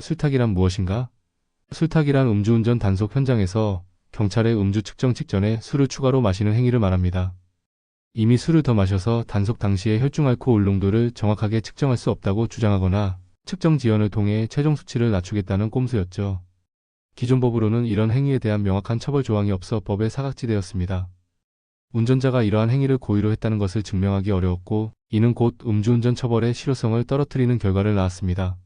술탁이란 무엇인가? 술탁이란 음주운전 단속 현장에서 경찰의 음주 측정 직전에 술을 추가로 마시는 행위를 말합니다. 이미 술을 더 마셔서 단속 당시의 혈중 알코올 농도를 정확하게 측정할 수 없다고 주장하거나 측정 지연을 통해 최종 수치를 낮추겠다는 꼼수였죠. 기존 법으로는 이런 행위에 대한 명확한 처벌 조항이 없어 법에 사각지대였습니다. 운전자가 이러한 행위를 고의로 했다는 것을 증명하기 어려웠고 이는 곧 음주운전 처벌의 실효성을 떨어뜨리는 결과를 낳았습니다.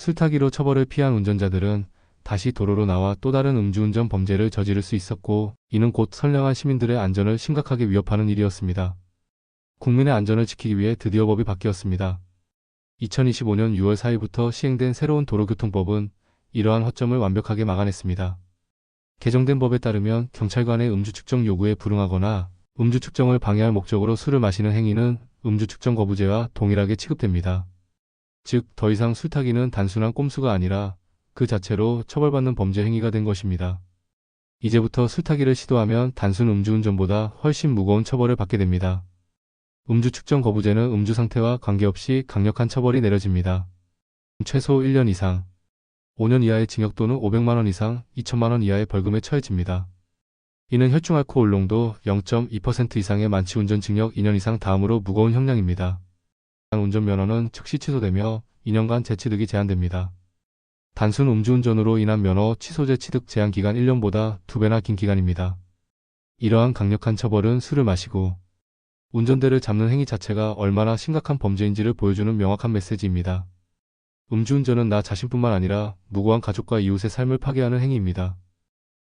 술타기로 처벌을 피한 운전자들은 다시 도로로 나와 또 다른 음주운전 범죄를 저지를 수 있었고 이는 곧 선량한 시민들의 안전을 심각하게 위협하는 일이었습니다. 국민의 안전을 지키기 위해 드디어 법이 바뀌었습니다. 2025년 6월 4일부터 시행된 새로운 도로교통법은 이러한 허점을 완벽하게 막아냈습니다. 개정된 법에 따르면 경찰관의 음주 측정 요구에 불응하거나 음주 측정을 방해할 목적으로 술을 마시는 행위는 음주 측정 거부죄와 동일하게 취급됩니다. 즉, 더 이상 술 타기는 단순한 꼼수가 아니라 그 자체로 처벌받는 범죄 행위가 된 것입니다. 이제부터 술 타기를 시도하면 단순 음주운전보다 훨씬 무거운 처벌을 받게 됩니다. 음주 측정 거부죄는 음주 상태와 관계없이 강력한 처벌이 내려집니다. 최소 1년 이상, 5년 이하의 징역 또는 500만원 이상 2천만원 이하의 벌금에 처해집니다. 이는 혈중 알코올 농도 0.2% 이상의 만취 운전 징역 2년 이상 다음으로 무거운 형량입니다. 운전면허는 즉시 취소되며 2년간 재취득이 제한됩니다. 단순 음주운전으로 인한 면허 취소제 취득 제한 기간 1년보다 2배나 긴 기간입니다. 이러한 강력한 처벌은 술을 마시고 운전대를 잡는 행위 자체가 얼마나 심각한 범죄인지를 보여주는 명확한 메시지입니다. 음주운전은 나 자신뿐만 아니라 무고한 가족과 이웃의 삶을 파괴하는 행위입니다.